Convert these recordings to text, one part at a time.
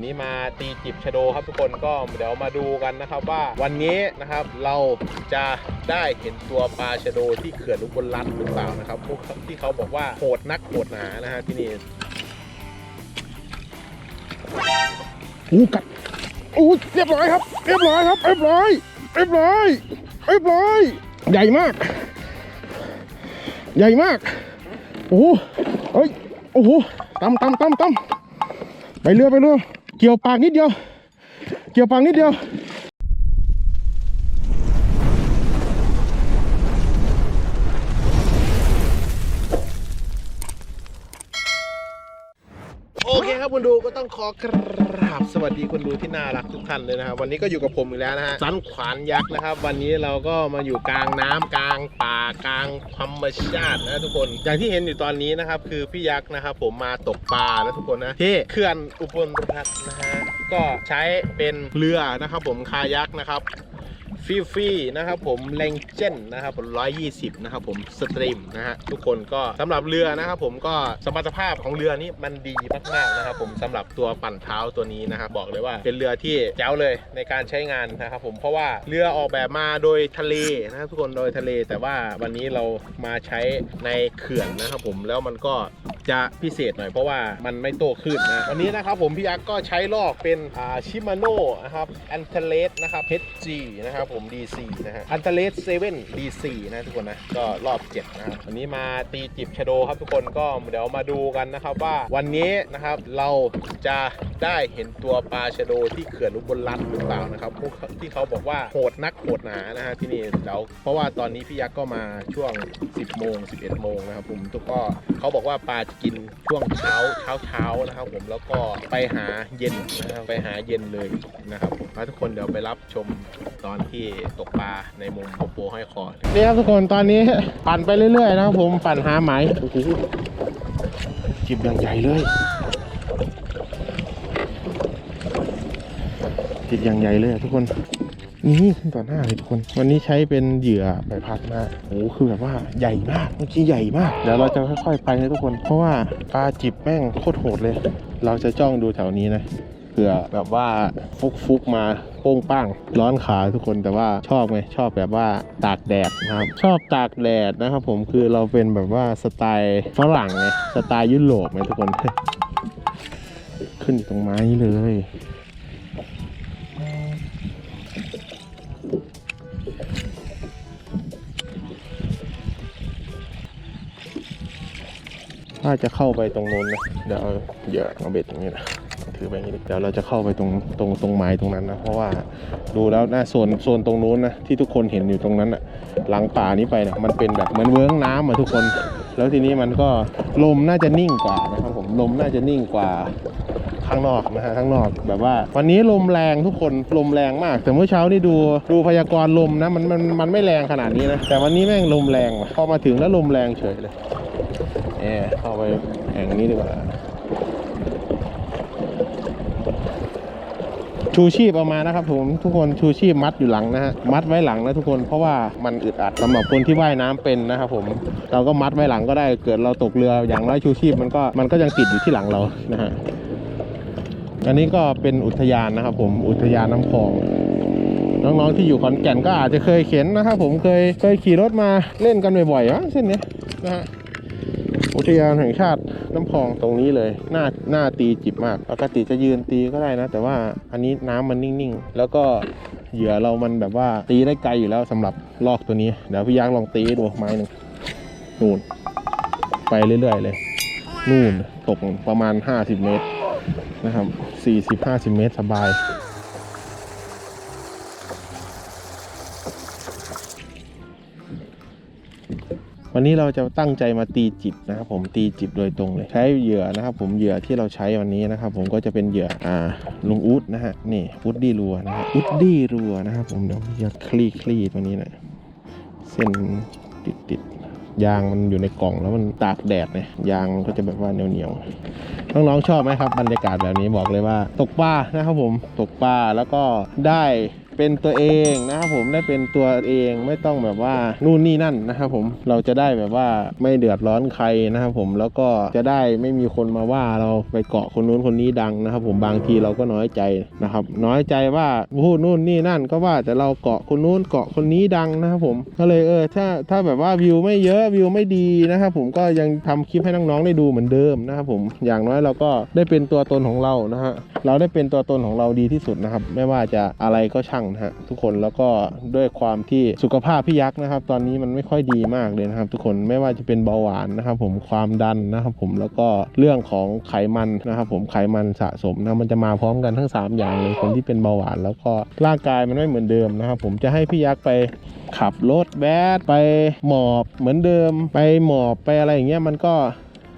วันนี้มาตีจิบชะโดครับทุกคนก็เดี๋ยวมาดูกันนะครับว่าวันนี้นะครับเราจะได้เห็นตัวปลาชะโดที่เขื่อนอุบลรัตน์หรือเปล่านะครับพวกที่เขาบอกว่าโหดนักโหดหนานะฮะที่นี่อู้กัดอู้เรียบร้อยครับ เรียบร้อยครับเรียบร้อยเรียบร้อยเรียบร้อยใหญ่มาก ใหญ่มากโอ้โหเฮ้ยโอ้โหตำตำตำตำไปเรือไปเรือ เกี่ยวปากนิดเดียว เกี่ยวปากนิดเดียว ต้องขอกราบสวัสดีคุณดูที่น่ารักทุกท่านเลยนะครับ วันนี้ก็อยู่กับผมอีกแล้วนะฮะสันขวานยักษ์นะครับ วันนี้เราก็มาอยู่กลางน้ำกลางป่ากลางธรรมชาตินะทุกคนอย่างที่เห็นอยู่ตอนนี้นะครับ คือพี่ยักษ์นะครับ ผมมาตกปลานะทุกคนนะที่เขื่อนอุบลรัตน์นะฮะก็ใช้เป็นเรือนะครับ ผมคายักนะครับ ฟีฟี่นะครับผมเลงเจนนะครับผม120นะครับผมสตรีมนะฮะทุกคนก็สำหรับเรือนะครับผมก็สมรรถภาพของเรือนี้มันดีมากๆนะครับผมสำหรับตัวปั่นเท้าตัวนี้นะครับบอกเลยว่าเป็นเรือที่แจ๋วเลยในการใช้งานนะครับผมเพราะว่าเรือออกแบบมาโดยทะเลนะครับทุกคนโดยทะเล แต่ว่าวันนี้เรามาใช้ในเขื่อนนะครับผมแล้วมันก็ จะพิเศษหน่อยเพราะว่ามันไม่โตขึ้นนะวันนี้นะครับผมพี่ยักษ์ก็ใช้ลอกเป็นอ่าชิมาโน่นะครับอันเทเลสนะครับ HG นะครับผม D4 นะฮะอันเทเลส7 D4 นะทุกคนนะก็รอบ7นะครับวันนี้มาตีจิบชะโดครับทุกคนก็เดี๋ยวมาดูกันนะครับว่าวันนี้นะครับเราจะได้เห็นตัวปลาชะโดที่เขื่อนอุบลรัตน์หรือเปล่านะครับที่เขาบอกว่าโหดนักโหดหนานะฮะที่นี่เดี๋ยวเพราะว่าตอนนี้พี่ยักษ์ก็มาช่วง 10โมง11โมงนะครับผมทุกก็เขาบอกว่าปลากินช่วงเช้าเช้าเช้านะครับ ผมแล้วก็ไปหาเย็นนะครับไปหาเย็นเลยนะครับผมแล้วทุกคนเดี๋ยวไปรับชมตอนที่ตกปลาในมุมโปโปห้อยคอนี่ครับทุกคนตอนนี้ปั่นไปเรื่อยๆนะครับผมปั่นหาไหมโอ้โหจิบอย่างใหญ่เลยจิบอย่างใหญ่เลยอะทุกคน นี่ขึ้นต่อหน้าเลยทุกคน วันนี้ใช้เป็นเหยื่อใบพัดมาโอ้โหคือแบบว่าใหญ่มากเมื่อกี้ใหญ่มากเดี๋ยวเราจะค่อยๆไปนะทุกคน เพราะว่าปลาจิบแม่งโคตรโหดเลย เราจะจ้องดูแถวนี้นะเผื่อแบบว่าฟุกฟุกๆมาโป้งป้างร้อนขาทุกคนแต่ว่าชอบไงชอบแบบว่าตากแดดนะครับชอบตากแดดนะครับผมคือเราเป็นแบบว่าสไตล์ฝรั่งไงสไตล์ยุโรปไงทุกคน ขึ้นอยู่ตรงไม้นี้เลย ถ้าจะเข้าไปตรงนู้นนะเดี๋ยวเหยื่อเอาเบ็ดอย่างนี้นะถือไปอย่างนี้เดี๋ยวเราจะเข้าไปตรงตรงตรงไม้ตรงนั้นนะเพราะว่าดูแล้วนะโซนโซนตรงนู้นนะที่ทุกคนเห็นอยู่ตรงนั้นอะหลังป่านี้ไปเนี่ยมันเป็นแบบเหมือนเวิ้งน้ำอะทุกคน แล้วทีนี้มันก็ลมน่าจะนิ่งกว่านะครับผมลมน่าจะนิ่งกว่าข้างนอกนะฮะข้างนอกแบบว่า วันนี้ลมแรงทุกคนลมแรงมาก แต่เมื่อเช้านี่ดูดูพยากรณ์ลมนะมันมันมันไม่แรงขนาดนี้นะแต่วันนี้แม่งลมแรงว่ะพอมาถึงแล้วลมแรงเฉยเลย เออเข้าไปแห่งนี้ดีกว่าชูชีพเอามานะครับผมทุกคนชูชีพมัดอยู่หลังนะฮะมัดไว้หลังนะทุกคนเพราะว่ามันอึดอัดสำหรับคนที่ว่ายน้ำเป็นนะครับผมเราก็มัดไว้หลังก็ได้เกิดเราตกเรืออย่างน้อยชูชีพมันก็มันก็ยังติดอยู่ที่หลังเรานะฮะอันนี้ก็เป็นอุทยานนะครับผมอุทยานน้ำพองน้องๆที่อยู่ขอนแก่นก็อาจจะเคยเข็นนะครับผมเคยเคยขี่รถมาเล่นกันบ่อยๆวะเส้นนี้นะฮะ ทยานแห่งชาติน้ำพองตรงนี้เลยหน้าหน้าตีจิบมาก ปกติจะยืนตีก็ได้นะ แต่ว่าอันนี้น้ำมันนิ่งๆ แล้วก็เหยื่อเรามันแบบว่าตีได้ไกลอยู่แล้วสำหรับลอกตัวนี้ เดี๋ยวพี่ยักษ์ลองตีดูไม้หนึ่งนู่น ไปเรื่อยๆเลย นู่นตกประมาณ 50 เมตรนะครับ40-50 เมตรสบาย วันนี้เราจะตั้งใจมาตีจิบนะครับผมตีจิบโดยตรงเลย ใช้เหยื่อนะครับ ผมเหยื่อที่เราใช้วันนี้นะครับ ผมก็จะเป็นเหยื่ออ่าลุงอูดนะฮะนี่อูดดี้รัวนะฮะอูดดี้รัวนะครับ ผมเดี๋ยวจะคลี่คลี่ตัวนี้หน่อยเส้นติดติดยางมันอยู่ในกล่องแล้วมันตากแดดเนี่ยยางมันก็จะแบบว่าเหนียวเหนียวๆน้องๆชอบไหมครับ บรรยากาศแบบนี้บอกเลยว่า ตกปลานะครับผมตกปลาแล้วก็ได้ เป็นตัวเองนะครับผมได้เป็นตัวเองไม่ต้องแบบว่านู่นนี่นั่นนะครับผมเราจะได้แบบว่าไม่เดือดร้อนใครนะครับผมแล้วก็จะได้ไม่มีคนมาว่าเราไปเกาะคนนู้นคนนี้ดังนะครับผมบางทีเราก็น้อยใจนะครับ น้อยใจว่าพูดนู่นนี่นั่นก็ว่าแต่เราเกาะคนนู้นเกาะคนนี้ดังนะครับผมก็เลยเออถ้าถ้าแบบว่าวิวไม่เยอะวิวไม่ดีนะครับผมก็ยังทำคลิปให้น้องๆได้ดูเหมือนเดิมนะครับผมอย่างน้อยเราก็ได้เป็นตัวตนของเรานะฮะเราได้เป็นตัวตนของเราดีที่สุดนะครับ ไม่ว่าจะอะไรก็ช่างนะฮะทุกคนแล้วก็ด้วยความที่สุขภาพพี่ยักษ์นะครับ ตอนนี้มันไม่ค่อยดีมากเลยนะครับ ทุกคนไม่ว่าจะเป็นเบาหวานนะครับ ผมความดันนะครับ ผมแล้วก็เรื่องของไขมันนะครับ ผมไขมันสะสมนะมันจะมาพร้อมกันทั้ง 3 อย่างเลยคนที่เป็นเบาหวาน แล้วก็ร่างกายมันไม่เหมือนเดิมนะครับ ผมจะให้พี่ยักษ์ไปขับรถแบดไปหมอบเหมือนเดิม ไปหมอบไปอะไรอย่างเงี้ยมันก็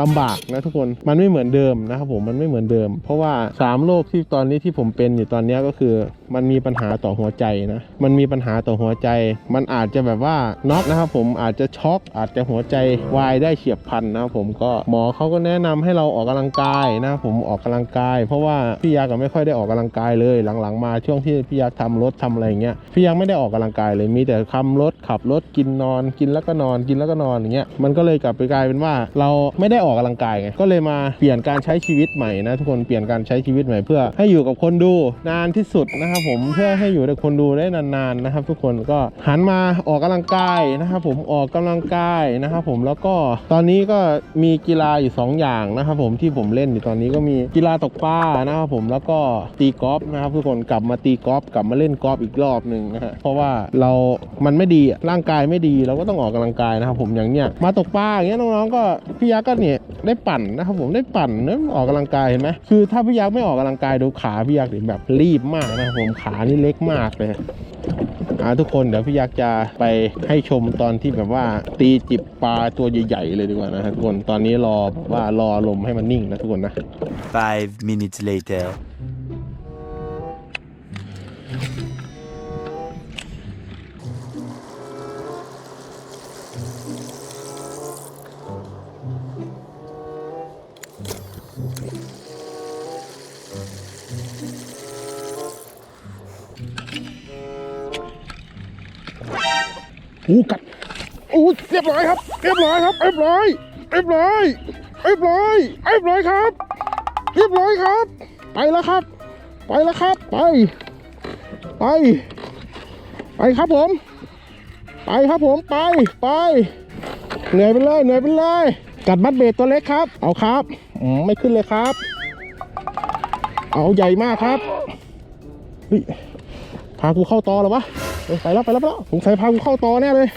ลำบากนะทุกคนมันไม่เหมือนเดิมนะครับผมมันไม่เหมือนเดิม เพราะว่า3โรคที่ตอนนี้ที่ผมเป็นอยู่ตอนนี้ก็คือ มันมีปัญหาต่อหัวใจนะ มันมีปัญหาต่อหัวใจ มันอาจจะแบบว่าน็อกนะครับผมอาจจะช็อกอาจจะหัวใจวายได้เฉียบพลันนะครับผมก็หมอเขาก็แนะนำให้เราออกกำลังกายนะครับผมออกกำลังกาย เพราะว่าพี่ยาก็ไม่ค่อยได้ออกกำลังกายเลยหลังๆมาช่วงที่พี่ยาทำรถทำอะไรอย่างเงี้ยพี่ยาไม่ได้ออกกำลังกายเลยมีแต่ขับรถขับรถกินนอน กินแล้วก็นอนกินแล้วก็นอนอย่างเงี้ยมันก็เลยกลับไปกลายเป็นว่าเราไม่ได้ออกกำลังกายไงก็เลยมาเปลี่ยนการใช้ชีวิตใหม่นะทุกคนเปลี่ยนการใช้ชีวิตใหม่เพื่อ ให้อยู่กับคนดูนานที่สุดนะครับผมเพื่อให้อยู่กับคนดูได้นานๆนะครับ ทุกคนก็หันมาออกกำลังกายนะครับ ผมออกกำลังกายนะครับ ผมแล้วก็ตอนนี้ก็มีกีฬาอยู่สองอย่างนะครับ ผมที่ผมเล่นอยู่ตอนนี้ก็มีกีฬาตกปลานะครับ ผมแล้วก็ตีกอล์ฟนะครับ ทุกคนกลับมาตีกอล์ฟกลับมาเล่นกอล์ฟอีกรอบหนึ่งนะฮะเพราะว่าเรา มันไม่ดีร่างกายไม่ดีเราก็ต้องออกกำลังกายนะครับ ผมอย่างเนี้ยมาตกปลาอย่างเงี้ยน้องๆก็พี่ยักษ์ก็เนี่ยได้ปั่นนะครับผมได้ปั่นเนี่ยออกกำลังกายเห็นไหมคือถ้าพี่ยักษ์ไม่ออกกำลังกายดูขาพี่ยักษ์ดิแบบรีบมากนะครับผมขานี่เล็กมากเลยอ่าทุกคนเดี๋ยวพี่ยักษ์จะไปให้ชมตอนที่แบบว่าตีจิบปลาตัวใหญ่ๆเลยดีกว่านะครับทุกคนตอนนี้รอว่ารอลมให้มันนิ่งนะทุกคนนะ Five minutes later. อู้กัดอู้เรียบร้อยครับ เรียบร้อยครับเรียบร้อยเรียบร้อยเรียบร้อยเรียบร้อยครับ เรียบร้อยครับ ไปแล้วครับ ไปแล้วครับ ไป ไป ไปครับผม ไปครับผมไปไปเหนื่อยไปเลยเหนื่อยไปเลยกัดมัดเบสตัวเล็กครับ เอาครับอืมไม่ขึ้นเลยครับ เอาใหญ่มากครับพากูเข้าตอหรอวะ ไปแล้วไปแล้วไปแล้วสงสัยพากูเข้าต่อแน่เลย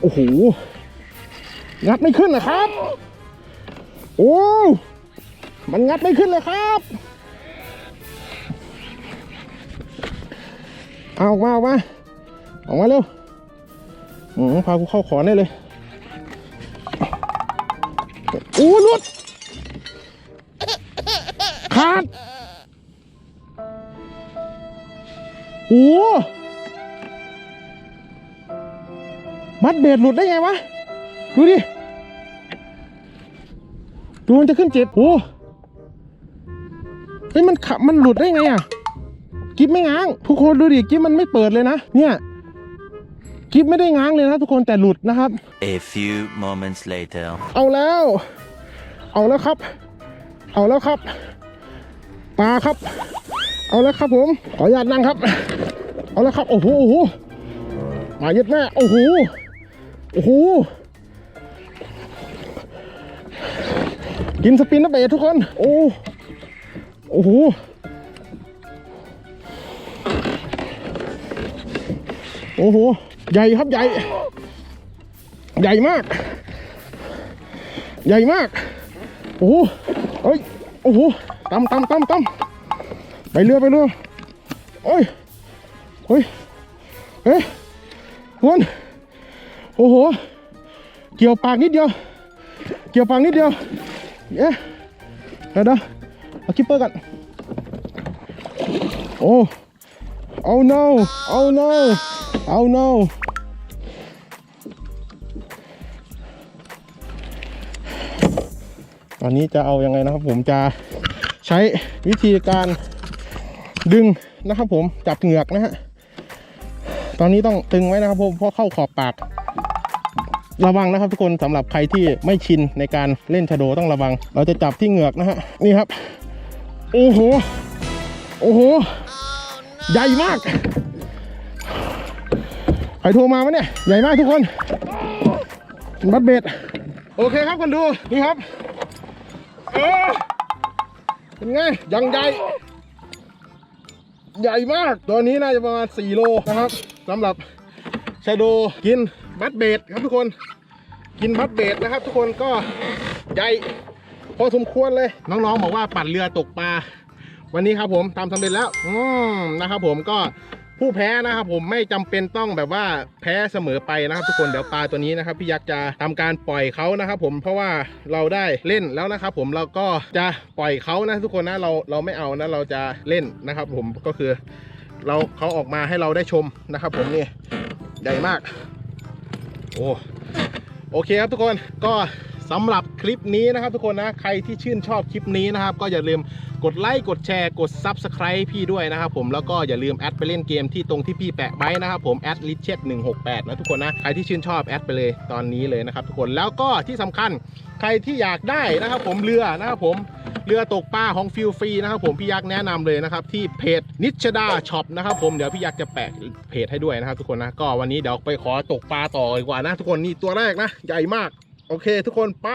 โอ้โห งัดไม่ขึ้นนะครับ โอ้ มันงัดไม่ขึ้นเลยครับ เอาออกมาออกมาออกมาเร็วอืมพากูเข้าขอนได้เลยโอ้ลุดขาด โอ้โหมัดเบดหลุดได้ไงวะ ดูดิ ดูมันจะขึ้นเจ็ดโอ้เฮ้ยมันขับมันหลุดได้ไงอะ กิฟไม่ง้าง ทุกคนดูดิ กิฟมันไม่เปิดเลยนะ เนี่ยกิฟไม่ได้ง้างเลยนะทุกคนแต่หลุดนะครับ A few moments later. เอาแล้ว เอาแล้วครับ เอาแล้วครับ ปลาครับ เอาแล้วครับผม ขออนุญาตนั่งครับ เอาล้วครับ โอ้โหโอ้โหมาเย็ดแม่โอ้โหโอ้โหกินสปินนะเบสทุกคน โอ้โอ้โหโอ้โห ใหญ่ครับใหญ่ ใหญ่มาก ใหญ่มาก โอ้โหเอ้ย โอ้โหตำตำตำตำไปเรือไปเรือโอ้ย ฮ้ย เฮ้ยวนโอ้โห เกี่ยวปากนิดเดียว เกี่ยวปากนิดเดียว เอ๊ะเดี๋ยวเดี๋ยวเอาคิปเปอร์กัน โอ้ oh no oh no oh no ตอนนี้จะเอายังไงนะครับผมจะใช้วิธีการดึงนะครับผมจับเหงือกนะฮะ ตอนนี้ต้องตึงไว้นะครับผมเพราะเข้าขอบปาก ระวังนะครับทุกคนสำหรับใครที่ไม่ชินในการเล่นชะโดต้องระวัง เราจะจับที่เหงือกนะฮะนี่ครับ โอ้โหโอ้โหใหญ่มากใครโทรมาวะเนี่ยใหญ่มากทุกคนบัดเบ็ดโอเคครับคนดูนี่ครับเออเป็นไงยังใหญ่ใหญ่มาก ตัวนี้น่าจะประมาณ 4 โลนะครับ สำหรับชาโดกินบัตเบดครับทุกคน กินบัตเบดนะครับ ทุกคนก็ใหญ่พอสมควรเลย น้องๆบอกว่าปั่นเรือตกปลาวันนี้ครับผมทำสำเร็จแล้ว อืมนะครับ ผมก็ผู้แพ้นะครับผมไม่จำเป็นต้องแบบว่าแพ้เสมอไปนะครับ ทุกคนเดี๋ยวปลาตัวนี้นะครับพี่ยักษ์จะทำการปล่อยเขานะครับ ผมเพราะว่าเราได้เล่นแล้วนะครับ ผมเราก็จะปล่อยเขานะทุกคนนะเราเราไม่เอานะเราจะเล่นนะครับ ผมก็คือ เราเขาออกมาให้เราได้ชมนะครับ ผมนี่ใหญ่มาก โอ้โอเคครับทุกคนก็สำหรับคลิปนี้นะครับ ทุกคนนะใครที่ชื่นชอบคลิปนี้นะครับ ก็อย่าลืมกดไลค์กดแชร์กด Subscribe พี่ด้วยนะครับผมแล้วก็อย่าลืมแอดไปเล่นเกมที่ตรงที่พี่แปะไว้นะครับผมแอดลิเชต168นะทุกคนนะใครที่ชื่นชอบแอดไปเลยตอนนี้เลยนะครับ ทุกคนแล้วก็ที่สำคัญใครที่อยากได้นะครับ ผมเรือนะครับผม เรือตกปลาของฟิลฟรีนะครับผมพี่ยักษ์แนะนำเลยนะครับที่เพจนิชดาช็อปนะครับผมเดี๋ยวพี่ยักษ์จะแปะเพจให้ด้วยนะครับทุกคนนะก็วันนี้เดี๋ยวไปขอตกปลาต่อดีกว่านะ ทุกคนนี่ตัวแรกนะ ใหญ่มาก โอเค ทุกคนไป